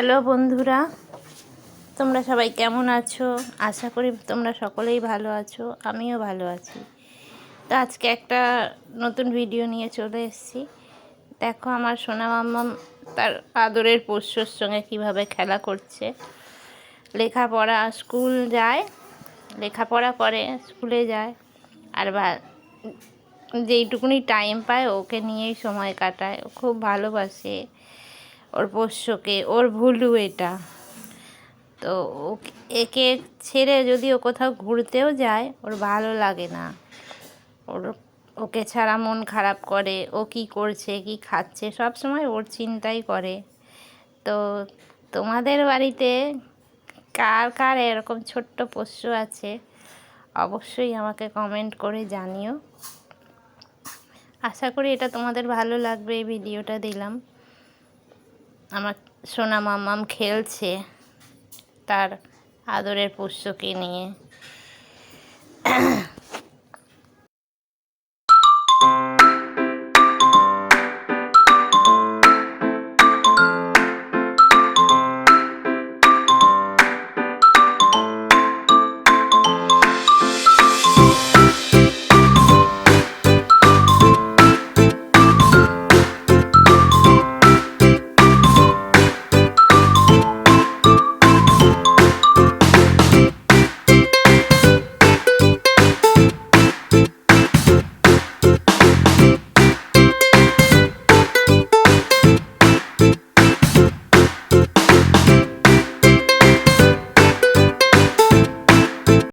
Hello বন্ধুরা, তোমরা সবাই কেমন আছো? আশা করি তোমরা সকলেই ভালো আছো, আমিও ভালো আছি। তো আজকে একটা নতুন ভিডিও নিয়ে চলে এসেছি। দেখো আমার সোনা মাম্মাম তার আদরের পোষ্যর সঙ্গে কীভাবে খেলা করছে। লেখাপড়া স্কুল যায়, লেখাপড়া করে, স্কুলে যায়, আর বা যেইটুকুনি টাইম পায় ওকে নিয়েই সময় কাটায়। ও খুব ভালোবাসে। ওর পোষ্যকে, ওর ভুলু এটা। তো একে ছেড়ে যদি ও কোথাও ঘুরতেও যায়, ওর ভালো লাগে না। ওর, ওকে ছাড়া মন খারাপ করে, ও কি করছে, কি খাচ্ছে, সব সময় ওর চিন্তাই করে। তো তোমাদের বাড়িতে কার কার এরকম ছোট্ট পোষ্য আছে? অবশ্যই আমাকে কমেন্ট করে জানিও। আশা করি এটা তোমাদের ভালো লাগবে, এই ভিডিওটা দিলাম। আমার সোনা মামাম খেলছে তার আদরের পোষ্যকে নিয়ে।